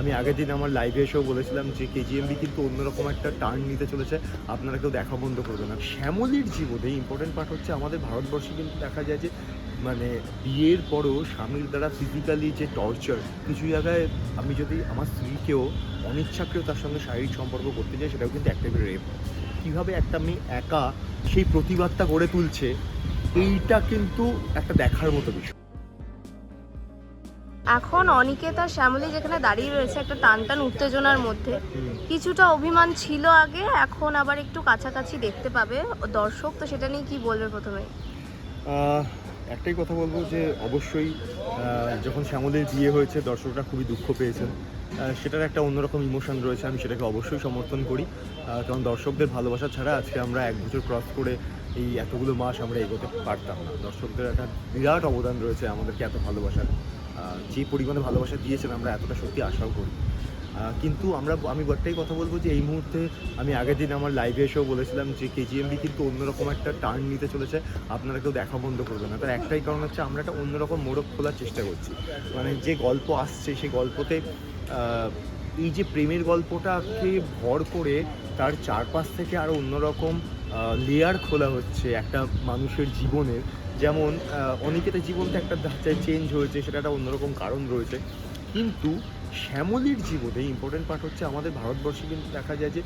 আমি আগের দিন আমার লাইভে এসেও বলেছিলাম যে কেজিএমবি কিন্তু অন্যরকম একটা টার্ন নিতে চলেছে। আপনারা কেউ দেখা বন্ধ করবেন না। শ্যামলির জীবনে ইম্পর্টেন্ট পার্ট হচ্ছে আমাদের ভারতবর্ষে কিন্তু দেখা যায় যে মানে বিয়ের পরও স্বামীর দ্বারা ফিজিক্যালি যে টর্চার কিছু জায়গায় আমি যদি আমার স্ত্রীকেও অনিচ্ছাকৃত তার সঙ্গে শারীরিক সম্পর্ক করতে যাই, সেটাও কিন্তু একটা রেপ কীভাবে একটা মেয়ে একা সেই প্রতিবাদটা গড়ে তুলছে, এইটা কিন্তু একটা দেখার মতো বিষয়। এখন অনিকেত আর শ্যামলী যেখানে দাঁড়িয়ে রয়েছে একটা টান টান উত্তেজনার মধ্যে। কিছুটা অভিমান ছিল আগে এখন আবার একটু কাছাকাছি দেখতে পাবে। দর্শক তো সেটা নিয়ে কি বলবে প্রথমে? একটাই কথা বলব যে অবশ্যই যখন শ্যামলের বিয়ে হয়েছে দর্শকরা খুবই দুঃখ পেয়েছেন। সেটার একটা অন্যরকম ইমোশন রয়েছে আমি সেটাকে অবশ্যই সমর্থন করি। কারণ দর্শকদের ভালোবাসা ছাড়া আজকে আমরা এক বছর ক্রস করে এই এতগুলো মাস আমরা এগোতে পারতাম না। দর্শকদের একটা বিরাট অবদান রয়েছে আমাদেরকে এত ভালোবাসার। যে পরিমাণে ভালোবাসা দিয়েছেন, আমরা এতটা সত্যি আশাও করি। কিন্তু আমরা আমি একটাই কথা বলব যে এই মুহূর্তে আমি আগের দিন আমার লাইভে এসেও বলেছিলাম যে কেজিএমবি কিন্তু অন্যরকম একটা টার্ন নিতে চলেছে, আপনারা কেউ দেখা বন্ধ করবেন না। তার একটাই কারণ হচ্ছে আমরা একটা অন্যরকম মোড়ক খোলার চেষ্টা করছি। মানে যে গল্প আসছে, সেই গল্পতে এই যে প্রেমের গল্পটাকে ভর করে তার চারপাশ থেকে আরও অন্যরকম লেয়ার খোলা হচ্ছে একটা মানুষের জীবনের। যেমন আহ, অনেকের জীবনটা একটা চেঞ্জ হয়েছে সেটা একটা অন্যরকম কারণ রয়েছে। কিন্তু শ্যামলির জীবনে ইম্পর্টেন্ট পার্ট হচ্ছে আমাদের ভারতবর্ষে কিন্তু দেখা যায় যে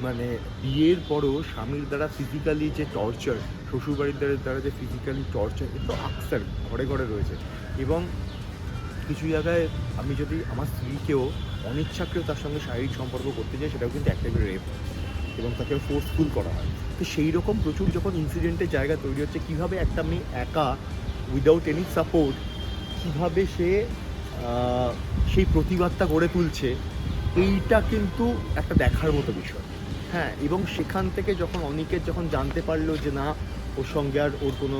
মানে বিয়ের পরও স্বামীর দ্বারা ফিজিক্যালি যে টর্চার শ্বশুরবাড়ির দ্বারা দ্বারা যে ফিজিক্যালি টর্চার এ তো আকসার ঘরে ঘরে রয়েছে। এবং কিছু জায়গায় আমি যদি আমার স্ত্রীকেও অনিচ্ছাকৃত তার সঙ্গে শারীরিক সম্পর্ক করতে যাই সেটাও কিন্তু একটা রেপ এবং তাকে ফোর্সফুল করা হয়। তো সেই রকম প্রচুর যখন ইনসিডেন্টের জায়গা তৈরি হচ্ছে, কীভাবে একটা মেয়ে একা উইদাউট এনি সাপোর্ট কীভাবে সে সেই প্রতিবাদটা গড়ে তুলছে, এইটা কিন্তু একটা দেখার মতো বিষয়। হ্যাঁ এবং সেখান থেকে যখন অনেকের যখন জানতে পারল যে না ওর সঙ্গে আর ওর কোনো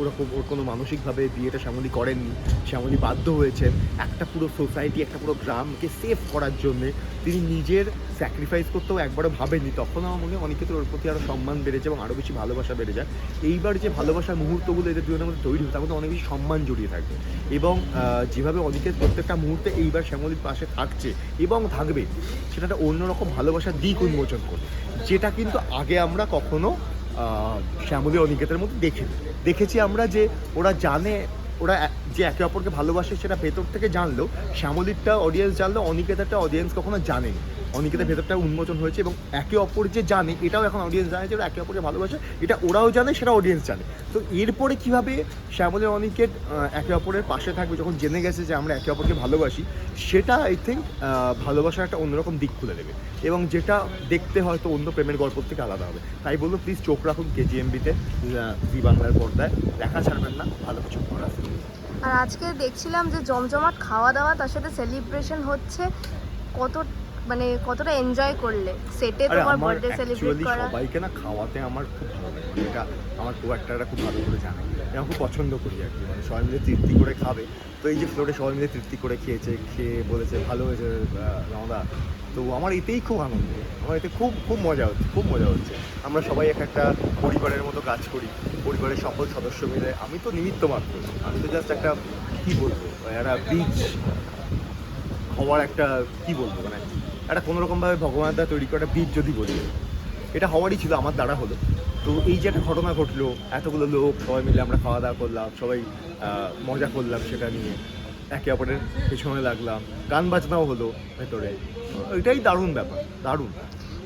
ওরকম ওর কোনো মানসিকভাবে বিয়েটা শ্যামলী করেননি শ্যামলী বাধ্য হয়েছেন। একটা পুরো সোসাইটি একটা পুরো গ্রামকে সেভ করার জন্যে তিনি নিজের স্যাক্রিফাইস করতেও একবারও ভাবেননি। তখন আমার মনে হয় অনিকেতের ওর প্রতি আরও সম্মান বেড়েছে এবং আরও বেশি ভালোবাসা বেড়ে যায়। এইবার যে ভালোবাসার মুহূর্তগুলো এদের দুজনের মধ্যে তৈরি হয়, তার মধ্যে অনেক বেশি সম্মান জড়িয়ে থাকবে এবং যেভাবে অনিকেত প্রত্যেকটা মুহূর্তে এইবার শ্যামলীর পাশে থাকছে এবং থাকবে সেটা একটা অন্যরকম ভালোবাসার দিক উন্মোচন করবে যেটা কিন্তু আগে আমরা কখনো শ্যামলী অনিকেতের মধ্যে দেখে দেখেছি আমরা যে ওরা জানে, ওরা যে একে অপরকে ভালোবাসে সেটা ভেতর থেকে জানলো শ্যামলীরটা অডিয়েন্স জানলো অনিকেতারটা অডিয়েন্স কখনো জানেনি। অনিকেতের ভেতরটা উন্মোচন হয়েছে এবং একে অপর যে জানে, এটাও এখন অডিয়েন্স জানে যে ওরা একে অপরকে ভালোবাসে, এটা ওরাও জানে, সেটা অডিয়েন্স জানে। তো এরপরে কীভাবে শ্যামলের অনিকেট একে অপরের পাশে থাকবে যখন জেনে গেছে যে আমরা একে অপরকে ভালোবাসি, সেটা আই থিঙ্ক ভালোবাসার একটা অন্যরকম দিক খুলে দেবে এবং যেটা দেখতে হয়তো অন্য প্রেমের গল্প থেকে আলাদা হবে। তাই বলব প্লিজ চোখ রাখুন কেজিএমবিতে জি বাংলার পর্দায়। দেখা ছাড়বেন না, ভালো কিছু করা আর আজকে দেখছিলাম যে জমজমাট খাওয়া দাওয়া, তার সাথে সেলিব্রেশন হচ্ছে কত মানে কতটা এনজয় করলে? সেটে তোমার আমার বার্থডে সেলিব্রেট করা? সবাইকে না খাওয়াতে আমার খুব ভালো লাগে। মানে এটা আমার খুব একটা খুব ভালো করে জানে। আমি খুব পছন্দ করি আর কি। মানে সবাই মিলে তৃপ্তি করে খাবে। তো এই যে ফ্লোরে সবাই মিলে তৃপ্তি করে খেয়েছে খেয়ে বলেছে ভালো হয়েছে রমদা। তো আমার এতেই খুব আনন্দ। আমার এতে খুব খুব মজা হচ্ছে খুব মজা হচ্ছে। আমরা সবাই এক একটা পরিবারের মতো কাজ করি। পরিবারের সকল সদস্য মিলে। আমি তো নিমিত্ত মাত্র। আমি তো জাস্ট একটা কী বলব? একটা বীজ হওয়ার একটা কি বলব? মানে একটা কোনোরকমভাবে ভগবানের দ্বারা তৈরি করা বীজ যদি বলি এটা হওয়ারই ছিল আমার দ্বারা হলো। তো এই যে একটা ঘটনা ঘটলো এতগুলো লোক সবাই মিলে আমরা খাওয়া দাওয়া করলাম সবাই মজা করলাম সেটা নিয়ে। একে অপরের পেছনে লাগলাম গান বাজনাও হলো ভেতরে। এটাই দারুণ ব্যাপার দারুণ।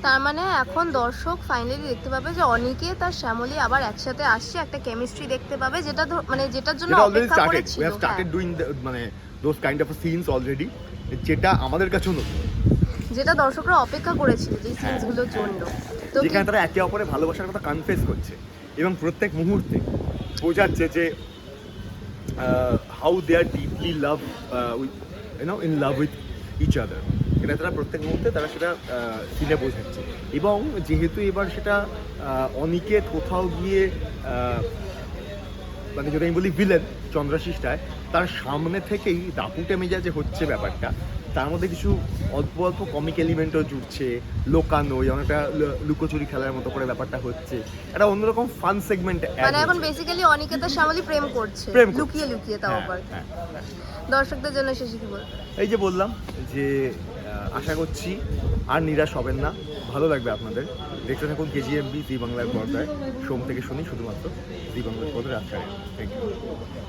তার মানে এখন দর্শক ফাইনালি দেখতে পাবে যে অনিকে তার শ্যামলী আবার একসাথে আসছে একটা কেমিস্ট্রি দেখতে পাবে যেটা মানে যেটার জন্য অপেক্ষা করেছিল। স্টার্টেড ডুইং মানে those kind of scenes already যেটা আমাদের কাছেও নতুন। যেটা দর্শকরা অপেক্ষা করেছিল যে হ্যাঁ। সিনসগুলোর জন্য। তো যেখানে তারা একে অপরের ভালোবাসার কথা কনফেস করছে এবং প্রত্যেক মুহূর্তে বোঝাচ্ছে যে how they are deeply love you know in love with each other এটা তারা প্রত্যেক মুহূর্তে তারা সেটা সিনে বোঝাচ্ছে। এবং যেহেতু এবার সেটা আহ, অনিকেত কোথাও গিয়ে মানে যদি আমি বলি ভিলেন চন্দ্রাশিসটায় তার সামনে থেকেই দাপুটে মেজাজে হচ্ছে ব্যাপারটা। তার মধ্যে কিছু অল্প অল্প কমিক এলিমেন্টও জুড়ছে লোকানো লু- লুকোচুরি খেলার মতো করে ব্যাপারটা হচ্ছে। একটা অন্যরকম ফান সেগমেন্ট মানে এখন বেসিক্যালি অনিকেতা শ্যামলী প্রেম করছে প্রেম। লুকিয়ে লুকিয়ে তাও আবার। দর্শকদের জন্য শেষে কি এই যে বললাম যে আশা করছি আর নিরাশ হবেন না। ভালো লাগবে আপনাদের। দেখতে থাকুন কেজিএমবি জি বাংলার পর্দায়। সোম থেকে শনি শুধুমাত্র জি বাংলার পর্দায় রাত থ্যাংক ইউ